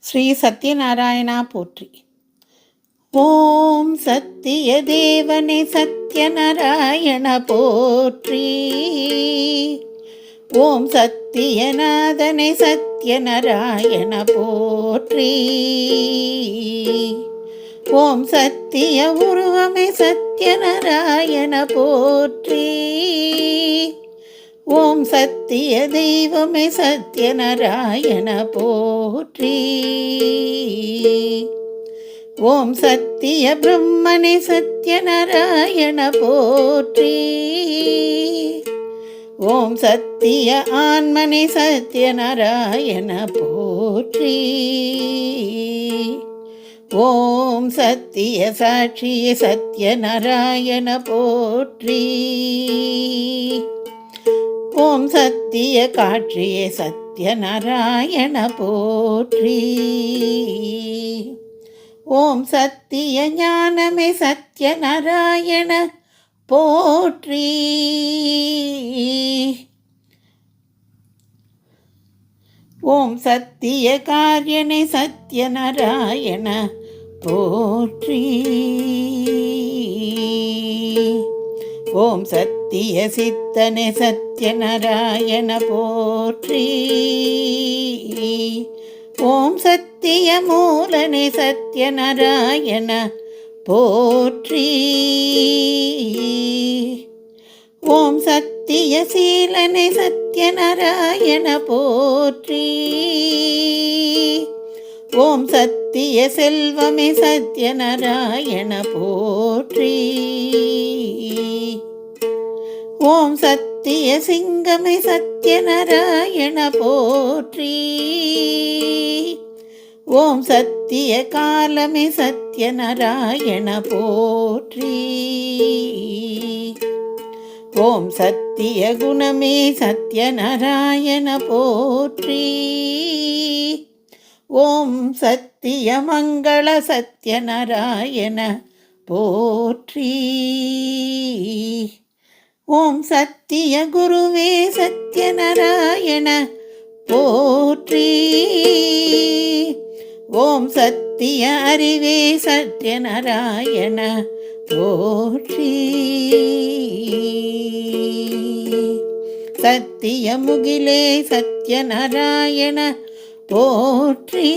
ஸ்ரீ சத்யநாராயணா போற்றி. ஓம் சத்திய தேவனே சத்யநாராயண போற்றி. ஓம் சத்தியநாதனை சத்யநாராயண போற்றி. ஓம் சத்திய உருவமே சத்யநாராயண போற்றி. ஓம் சத்திய தெய்வமே சத்யநாராயண போற்றி. ஓம் சத்திய பிரம்மனே சத்யநாராயண போற்றி. ஓம் சத்திய ஆன்மனே சத்யநாராயண போற்றி. ஓம் சத்திய சாட்சிய சத்யநாராயண போற்றி. ஓம் சத்திய காட்சியே சத்யநாராயண போற்றி. ஓம் சத்திய ஞானமே சத்ய நாராயண போற்றி. ஓம் சத்திய காரியனை சத்யநாராயண போற்றி. ஓம் சத்திய சித்தனே சத்யநாராயண போற்றி. ஓம் சத்திய மூலனே சத்யநாராயண போற்றி. ஓம் சத்திய சீலனே சத்யநாராயண போற்றி. ஓம் சத்திய செல்வமே சத்யநாராயண போற்றி. ஓம் சத்திய சிங்கமே சத்ய நாராயண போற்றி. ஓம் சத்திய காலமே சத்ய நாராயண போற்றி. ஓம் சத்திய குணமே சத்ய நாராயண போற்றி. ஓம் சத்திய மங்கள சத்ய நாராயண போற்றி. ஓம் சத்திய குருவே சத்ய நாராயண போற்றி. ஓம் சத்திய அறிவே சத்ய நாராயண போற்றி. சத்திய முகிலே சத்ய நாராயண போற்றி.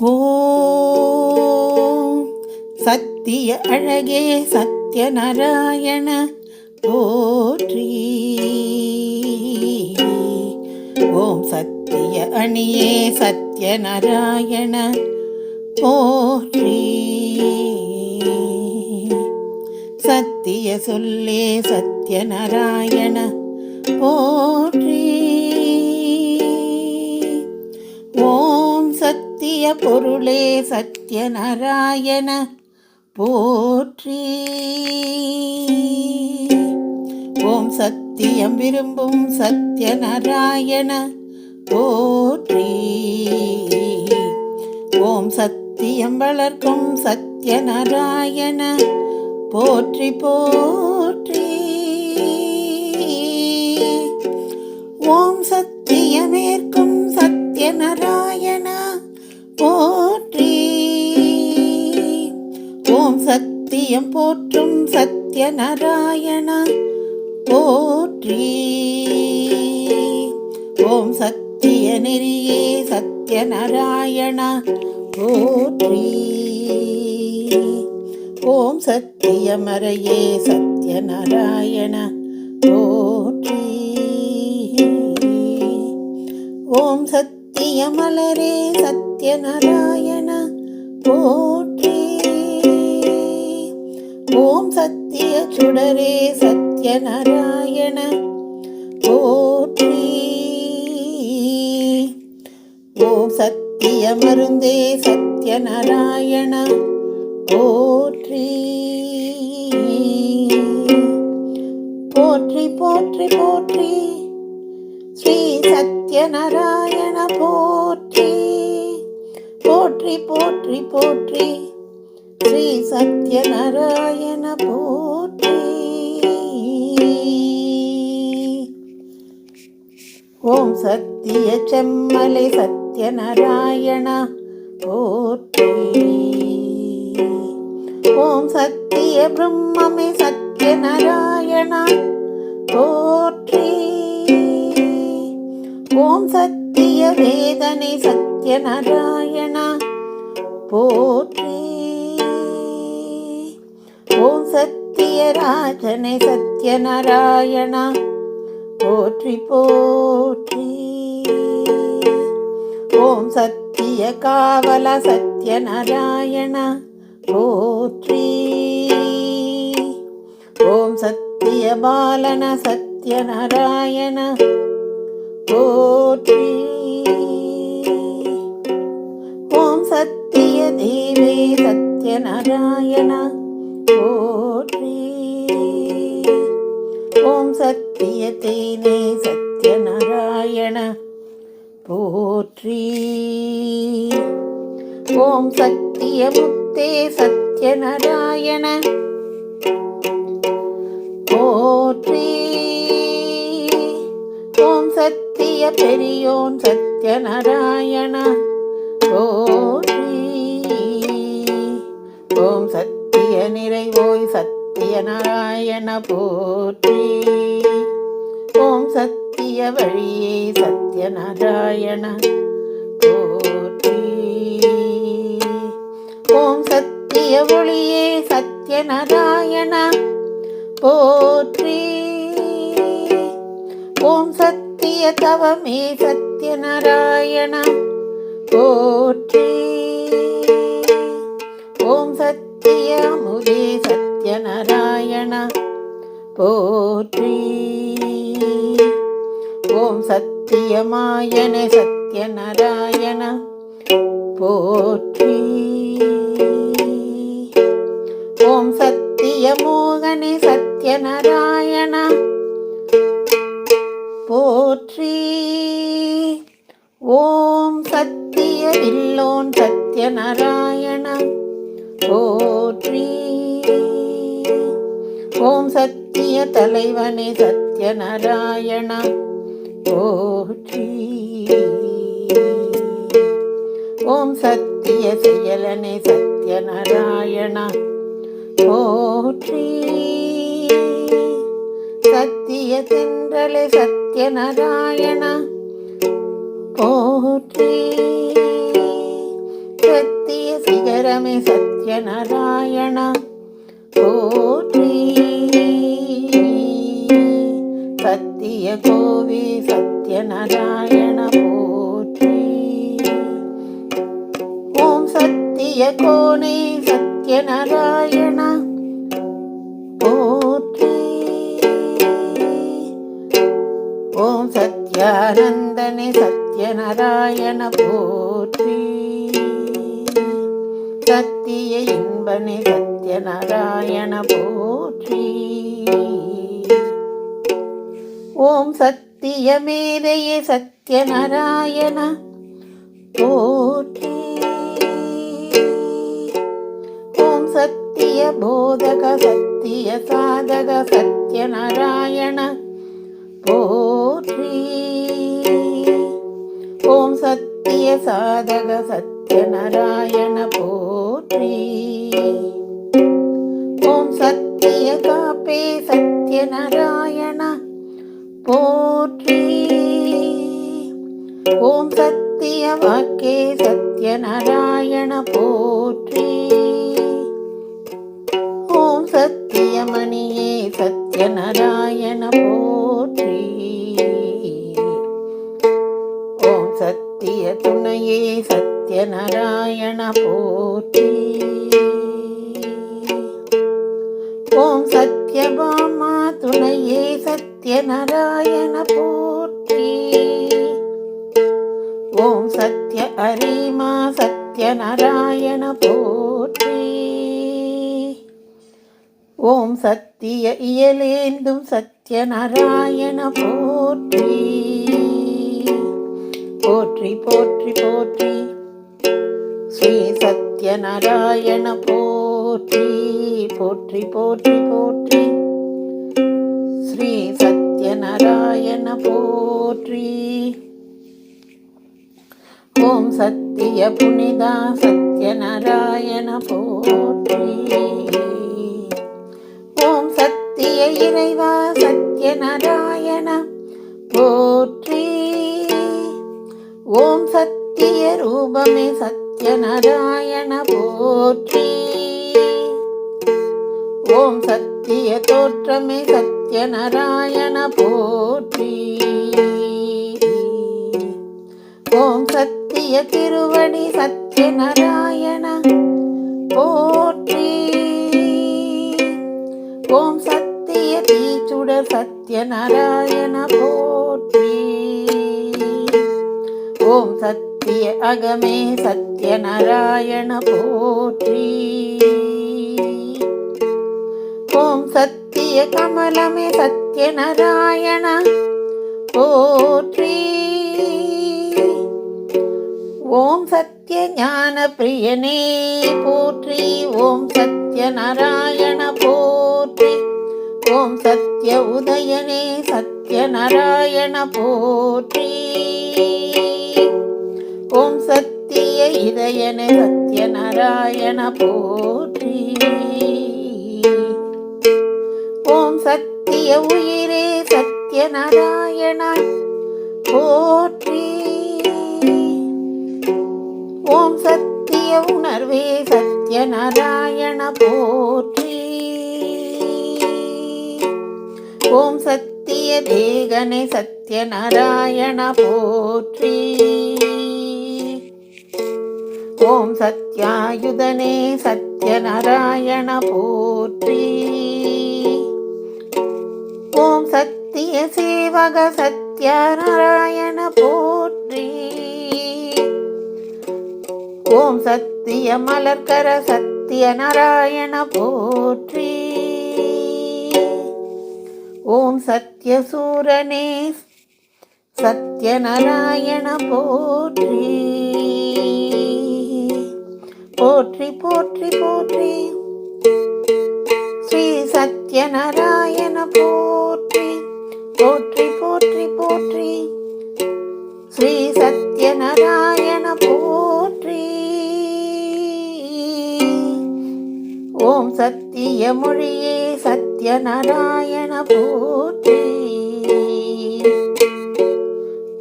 ஓ சத்திய அழகே சத்யநாராயண போற்றி. ஓம் சத்திய அணியே சத்யநாராயண போற்றி. சத்திய சொல்லே சத்யநாராயண போற்றி. ஓம் சத்திய பொருளே சத்யநாராயண போற்றி. ஓம் சத்தியம் விரும்பும் சத்ய நாராயண போற்றி. ஓம் சத்தியம் வளர்க்கும் சத்ய நாராயண போற்றி போற்றி. ஓம் சத்தியமேற்கும் சத்ய நாராயண போற்றி. சத்தியம் போற்றும் சத்ய சத்யநாராயண. போற்றி. ஓம் சத்திய நெறியே சத்ய சத்யநாராயண. போற்றி. ஓம் சத்திய மறையே சத்ய சத்யநாராயண. போற்றி. ஓம் சத்திய மலரே சத்ய சத்யநாராயண. போற்றி. ஓம் சத்திய சுடரே சத்ய நாராயண. போற்றி. ஓம் சத்திய மருந்தே சத்ய நாராயண. போற்றி. போற்றி போற்றி போற்றி. ஸ்ரீ சத்ய நாராயண போற்றி. போற்றி போற்றி போற்றி. ஸ்ரீ சத்யநாராயண போற்றி. ஓம் சத்திய செம்மலை சத்யநாராயண போற்றி. ஓம் சத்திய பிரம்மமே சத்யநாராயண போற்றி. ஓம் சத்திய வேதனை சத்யநாராயண போற்றி. ராஜனை சத்யநாராயணா. போற்றி போற்றி. ஓம் சத்திய காவல சத்யநாராயணா. போற்றி. ஓம் சத்திய பாலன சத்யநாராயண. போற்றி. ஓம் சத்திய தேவே சத்யநாராயண. போற்றி. சத்தியத்தேனே சத்திய தேனே சத்யநாராயண. போற்றி. ஓம் சத்திய முத்தே சத்யநாராயண. போற்றி. ஓம் சத்திய பெரியோன் சத்யநாராயண. போற்றி. ஓம் சத்திய நிறைவோய் சத்யநாராயண போற்றி. ஓம் சத்திய வழியே சத்யநாராயண போற்றி. ஓம் சத்திய ஒளியே சத்யநாராயண போற்றி. ஓம் சத்திய தவமே சத்யநாராயண போற்றி. ஓம் சத்திய அமுதே சத்யநாராயண போற்றி. ஓம் சத்தியமாயனே சத்யநாராயண போற்றி. ஓம் சத்தியமோகனே சத்யநாராயண போற்றி. ஓம் சத்திய வில்லோன் சத்யநாராயண போற்றி. ஓம் சத்திய தலைவனே சத்ய நாராயணா போற்றி. ஓம் சத்திய செயலனே சத்ய நாராயணா போற்றி. சத்திய தென்றலே சத்யநாராயண போற்றி. சத்திய சிகரமே சத்ய சத்யநாராயண. போற்றி. சத்திய கோவி சத்ய நாராயண போற்றி. ஓம் சத்திய கோணே சத்யநாராயண. போற்றி. ஓம் சத்யானந்தனே சத்ய நாராயண போற்றி. சத்திய நிகத்திய நாராயண போற்றி. ஓம் சத்திய மேதையே சத்யநாராயண போற்றி. ஓம் சத்திய போதக சத்திய சாதக சத்திய நாராயண போற்றி. ஓம் சத்திய சாதக சத்திய நாராயண போ ஓம் சத்திய காப்பே சத்யநாராயண போற்றி. ஓம் சத்திய வாக்கே சத்ய நாராயண. போற்றி. ஓம் சத்திய மணியே சத்ய நாராயண. போற்றி. ஓம் சத்திய துணையே சத்ய சத்யநாராயண போற்றி. ஓம் சத்யபாமா துணையே சத்ய நாராயண போற்றி. ஓம் சத்ய அரிமா சத்ய நாராயண போற்றி. ஓம் சத்திய இயலேந்தும் சத்ய நாராயண போற்றி. போற்றி போற்றி போற்றி. ஸ்ரீ சத்யநாராயண போற்றி போற்றி போற்றி போற்றி. ஸ்ரீ சத்யநாராயண போற்றி. போற்றி ஓம் சத்திய புனிதா சத்யநாராயண போற்றி. ஓம் சத்திய இறைவா சத்யநாராயண போற்றி. ஓம் சத்திய ரூபமே சத்யநாராயண போற்றி. ஓம் சத்திய தோற்றமே சத்யநாராயண போற்றி. ஓம் சத்திய திருவடி சத்யநாராயண போற்றி. ஓம் சத்திய தீச்சுடர் சத்யநாராயண போற்றி. ஓம் சத் அகமே சத்யநாராயண போற்றி. ஓம் சத்திய கமலமே சத்யநாராயண போற்றி. ஓம் சத்ய ஞான பிரியனே போற்றி. ஓம் சத்ய நாராயண போற்றி. ஓம் சத்ய உதயனே சத்ய நாராயண போற்றி. ஓம் சத்திய இதயனே சத்ய நாராயண போற்றி. ஓம் சத்திய உயிரே சத்ய நாராயண போற்றி. ஓம் சத்திய உணர்வே சத்ய நாராயண போற்றி. ஓம் சத்திய தேகனே சத்யநாராயண போற்றி. ஓம் சத்யாயுதனே சத்யநாராயண போற்றி. ஓம் சத்திய சேவக சத்யநாராயண போற்றி. ஓம் சத்திய மலர்கர சத்திய நாராயண போற்றி. ஓம் சத்ய சூரனே சத்ய நாராயண போற்றி. போற்றி போற்றி போற்றி. ஸ்ரீ சத்யநாராயண போற்றி. போற்றி போற்றி போற்றி. ஸ்ரீ சத்யநாராயண போற்றி. ஓம் சத்திய மொழியே சத்யநாராயண போற்றி.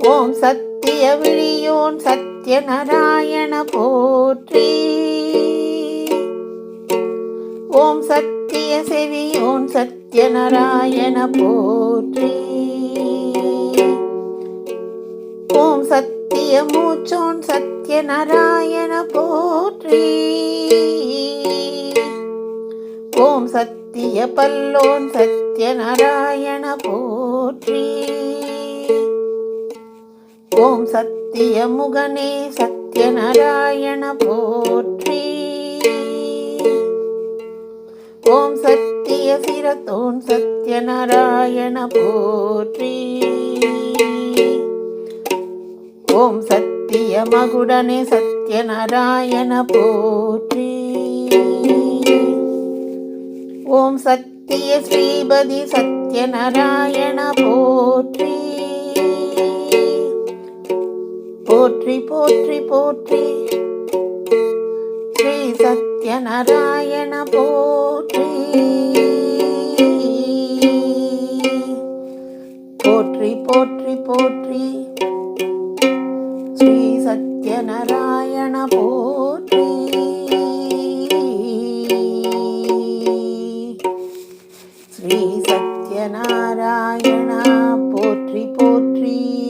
ஓம் சத்திய விழியோன் சத்யநாராயண போற்றி. ஓம் சத்யநாராயண போற்றி. ஓம் சத்திய மூச்சோன் சத்யநாராயண போற்றி. ஓம் சத்திய பல்லோன் சத்யநாராயண போற்றி. ஓம் சத்திய முகனே சத்யநாராயண போற்றி. ஓம் சத்திய சிரத்தோன் சத்யநாராயண போற்றி. ஓம் சத்திய மகுடனே சத்யநாராயண போற்றி. ஓம் சத்திய ஸ்ரீபதி சத்யநாராயண போற்றி. போற்றி போற்றி போற்றி. ஸ்ரீ சத்யநாராயண போற்றி. போற்றி போற்றி போற்றி. ஸ்ரீ சத்யநாராயண போற்றி. ஸ்ரீ சத்யநாராயண போற்றி போற்றி.